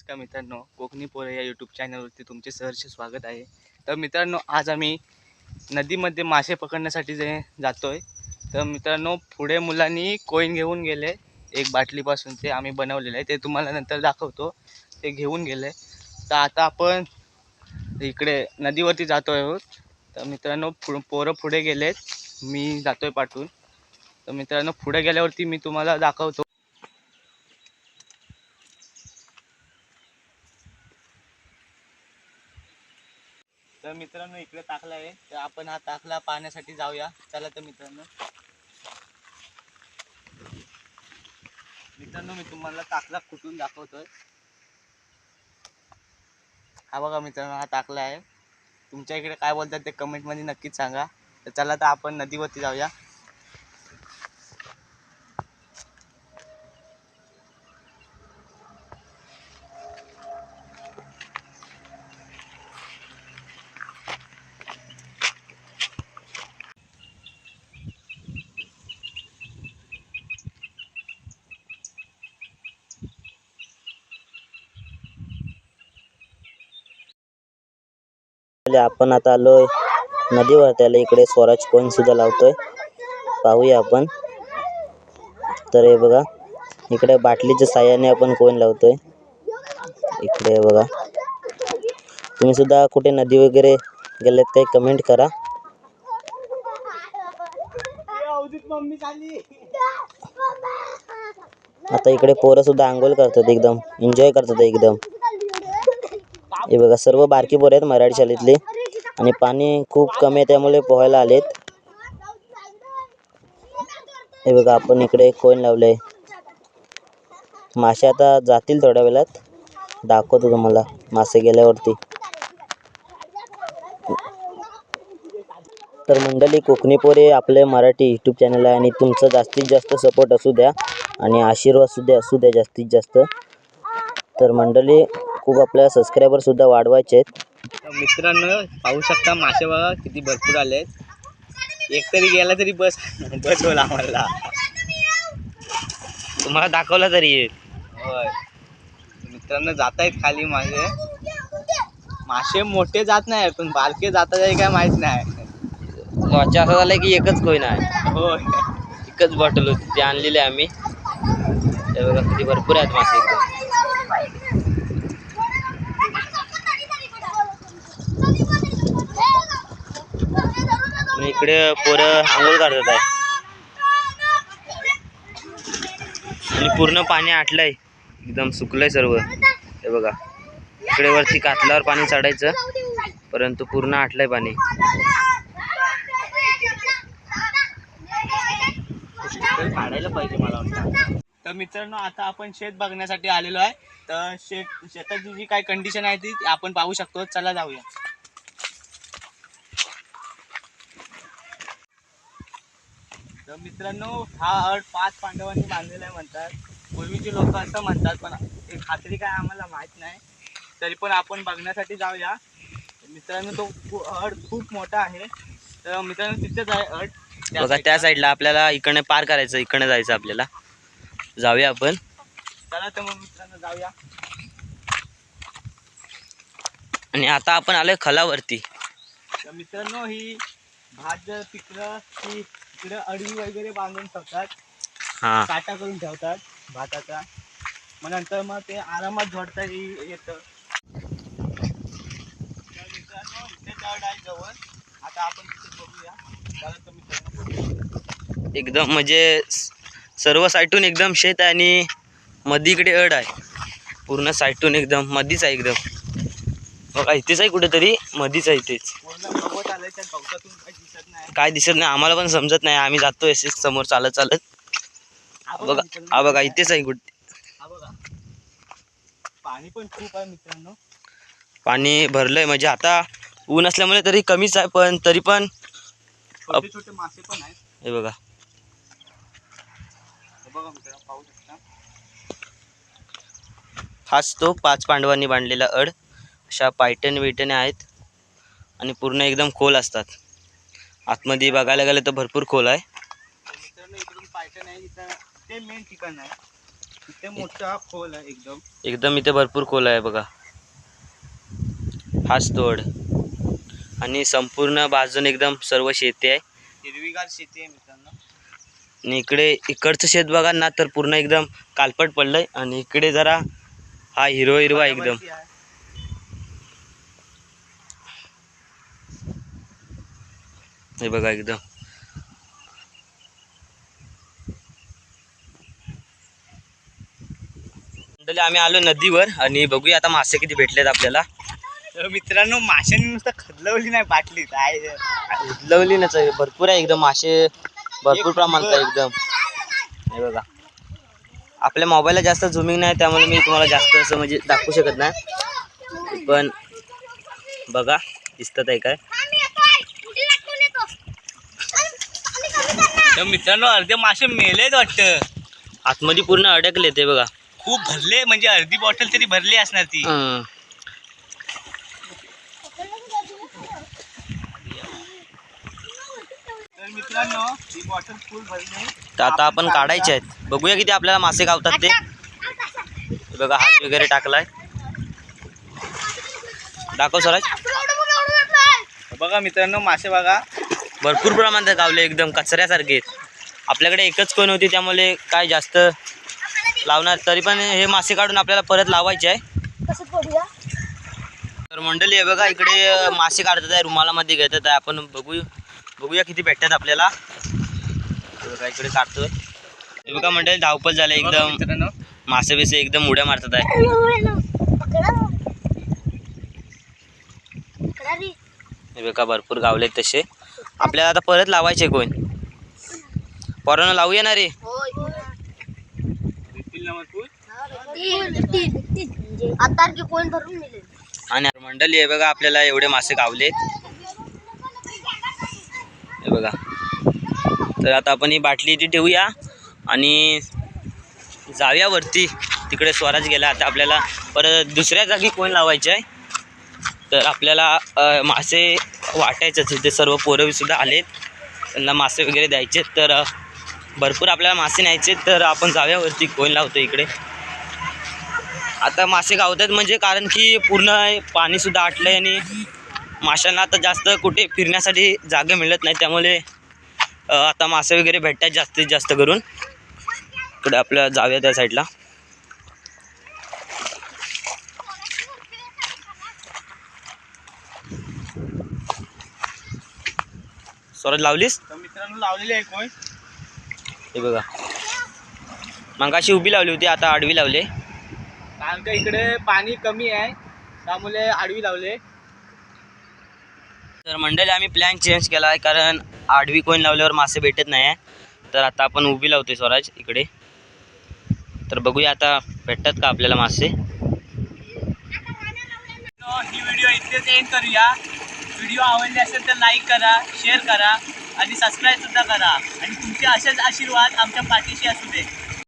नमस्कार मित्रांनो कोकणी पोरे या यूट्यूब चॅनलवरती तुमचे सहर्ष स्वागत आहे. तर मित्रांनो आज आम्ही नदीमध्ये मासे पकडण्यासाठी जे जातोय तर मित्रांनो पुढे मुलांनी कोईन घेऊन गेले. एक बाटलीपासून ते आम्ही बनवलेलं आहे. ते तुम्हाला नंतर दाखवतो. ते घेऊन गेले. तर आता आपण इकडे नदीवरती जातो आहोत. तर मित्रांनो पु पोरं पुढे गेलेत. मी जातो आहे पाठवून. तर मित्रांनो पुढे गेल्यावरती मी तुम्हाला दाखवतो. तर मित्रांनो इकडे टाकला आहे. तर आपण हा टाकला पाहण्यासाठी जाऊया. चला तर मित्रांनो. मित्रांनो मी तुम्हाला टाकला कुठून दाखवतोय. हा बघा मित्रांनो हा टाकला आहे. तुमच्या इकडे काय बोलतात ते कमेंटमध्ये नक्कीच सांगा. तर चला तर आपण नदीवरती जाऊया. आपण आता आलोय नदीवर. त्याला इकडे स्वराज कोण सुद्धा लावतोय. पाहूया आपण. तर हे बघा इकडे बाटलीच्या साह्याने आपण कोण लावतोय? इकडे बघा. तुम्ही सुद्धा कुठे नदी वगैरे गेलेत काही कमेंट करा. आता इकडे पोरं सुद्धा आंघोळ करतात एकदम. एन्जॉय करतात एकदम. हे बघा सर्व बारकी पोरं आहेत मराठी शाळेतली. आणि पाणी खूप कमी आहे त्यामुळे पोहायला आलेत. हे बघा आपण इकडे एक कोईन लावलंय. मासे आता जातील थोड्या वेळात. दाखवतो तुम्हाला मासे गेल्यावरती. तर मंडळी कोकणी पोरे आपले मराठी यूट्यूब चॅनल आहे आणि तुमचं जास्तीत जास्त सपोर्ट असू द्या आणि आशीर्वाद सुद्धा असू द्या जास्तीत जास्त. तर मंडळी खूप आपल्या सबस्क्रायबर सुद्धा वाढवायचे आहेत. तर मित्रांनो पाहू शकता मासे बघा किती भरपूर आले आहेत. एक तरी गेला तरी बस बस होईल आम्हाला. तुम्हाला दाखवला तरी येईल होय. मित्रांनो जात आहेत खाली मासे. मासे मोठे जात नाही पण बारके जातात आहे काय माहीत नाही. लॉच्या असं झालं की एकच कोईन आहे होय. एकच बॉटल होती ती आणलेली आहे आम्ही. ते बघा किती भरपूर आहेत मासे एकदम इकडे पोरं आंघोळ करतात आहे. आणि पूर्ण पाणी आटलंय. एकदम सुकलंय सर्व. हे बघा. इकडे वरती कातल्यावर पाणी चढायचं. परंतु पूर्ण आटलंय पाणी. काढायला पाहिजे मला वाटतं तर मित्रांनो आता आपण शेत बघण्यासाठी आलेलो आहे. तर शेत शेताची जी काय कंडिशन आहे ती आपण पाहू शकतो. चला जाऊया. तर मित्रांनो हा अट पाच पांडवांनी बांधलेला आहे म्हणतात. पूर्वीचे लोक असं म्हणतात पण हे खात्री काय आम्हाला माहीत नाही. तरी पण आपण बघण्यासाठी जाऊया. मित्रांनो तो अड खूप मोठा आहे. तर मित्रांनो तिथेच आहे त्या बघा त्या. साईडला आपल्याला इकडनं पार करायचं इकडनं जायचं आपल्याला. जाऊया आपण. चला तर मग मित्रांनो जाऊया. आणि आता आपण आलोय खलावरती. तर मित्रांनो ही भात जर पिकलं की इकडे अडवी वगैरे बांधून ठेवतात. हा. काटा करून ठेवतात भाताचा. मग नंतर मग ते आरामात झोडता येतं. आता आपण बघूया. एकदम म्हणजे सर्व साईटून एकदम शेत आहे आणि मधी इकडे अड आहे. पूर्ण साईटून एकदम मधीच आहे एकदम. बघा इथेच आहे कुठेतरी मधीच आहे इथेच पूर्ण गवत आलंय त्या गवतातून काही दिसत नाही काय दिसत नाही. आम्हाला पण समजत नाही. आम्ही जातोय असेच समोर चालत चालत. बघा. हा बघा इथेच आहे बघा. पाणी पण खूप आहे मित्रांनो. पाणी भरलंय. म्हणजे आता ऊन असल्यामुळे तरी कमीच आहे पण तरी पण छोटे छोटे मासे पण आहेत. हे बघा. हाच तो पाच पांडवांनी बांधलेला अड. अशा पायटन विटने आहेत. आणि पूर्ण एकदम खोल असतात. आतमध्ये बघायला गेलं तर भरपूर खोल आहे. एकदम. एकदम इथे भरपूर खोल आहे बघा. हाच तोड. आणि संपूर्ण बाजून एकदम सर्व शेती आहे. हिरवीगार शेती आहे मित्रांनो. आणि इकडे इकडचं शेत बघा ना तर पूर्ण एकदम कालपट पडलंय. आणि इकडे जरा हा हिरवा हिरवा एकदम बऱ्यापैकी आहे. हे बघा एकदम मंडळी आम्ही आलो नदीवर आणि बघूया आता मासे किती भेटलेत आपल्याला. तर मित्रांनो माशांनी नुसतं खदलवली नाही बाटली. काय उदलवली ना सगळी. भरपूर आहे एकदम मासे. भरपूर प्रमाणात आहे एकदम. हे बघा. आपल्या मोबाईलला जास्त झुमिंग नाही त्यामुळे मी तुम्हाला जास्त असं म्हणजे दाखवू शकत नाही. पण बघा दिसतात आहे काय? तर मित्रांनो अर्धे मासे मेलेच वाटतं. आतमध्ये पूर्ण अडकले ते बघा. खूप भरले म्हणजे अर्धी बॉटल तरी भरली असणार ती. हं. तर मित्रांनो ही बॉटल फुल भरली तर आता आपण काढायचे आहेत. बघूया किती आपल्याला मासे गावतात ते. हे बघा हात वगैरे टाकलाय. दाखव स्वराज. बघा मित्रांनो मासे बघा. भरपूर प्रमाणात गावले एकदम कचऱ्यासारखे. आपल्याकडे एकच कोण होती त्यामुळे काय जास्त लावणार तरी पण हे मासे काढून आपल्याला परत लावायचे आहे. तर मंडळी हे बघा इकडे मासे काढतात आहे रुमालामध्ये घेतात आहे. आपण बघू बघूया किती भेटतात आपल्याला. बघा इकडे काढतोय. हे बघा मंडळी धावपल झालं एकदम. मासे बिसे एकदम उड्या मारतात आहे. हे बघा भरपूर गावले तसे. आपल्याला आता परत लावायचे कोण? पोरांना लावूया ना रे. आणि मंडळी हे बघा आपल्याला एवढे मासे गावलेत. हे बघा. तर आता आपण ही बाटली इथे ठेवूया आणि जाऊया वरती. तिकडे स्वराज गेला. आता आपल्याला परत दुसऱ्या जागी कोण लावायचे आहे तर आपल्याला मासे वाटायचंच इथे सर्व पोरंसुद्धा आलेत. त्यांना मासे वगैरे द्यायचे. तर भरपूर आपल्याला मासे न्यायचे. तर आपण जाऊया वरती कोण लावतो इकडे. आता मासे गावतात म्हणजे कारण की पूर्ण पाणीसुद्धा आटलं आहे आणि माशांना आता जास्त कुठे फिरण्यासाठी जागा मिळत नाही. त्यामुळे आता मासे वगैरे भेटतात जास्तीत जास्त करून. इकडे आपल्या जाऊया त्या साईडला. स्वराज लावलीस? तर मित्रांनो लावलेली आहे हे बघा. मगाशी उभी लावली होती आता आडवी लावले. कारण का इकडे पाणी कमी आहे त्यामुळे आडवी लावले. तर मंडळी आम्ही प्लॅन चेंज केला आहे कारण आडवी कोण लावल्यावर मासे भेटत नाही आहे तर आता आपण उभी लावतोय स्वराज इकडे. तर बघूया आता भेटतात का आपल्याला मासे. ही व्हिडिओ इथेच एंड करूया. व्हिडिओ आवडले असेल तर लाईक करा शेअर करा आणि सबस्क्राईबसुद्धा करा. आणि तुमचे असेच आशीर्वाद आमच्या पाठीशी असू दे.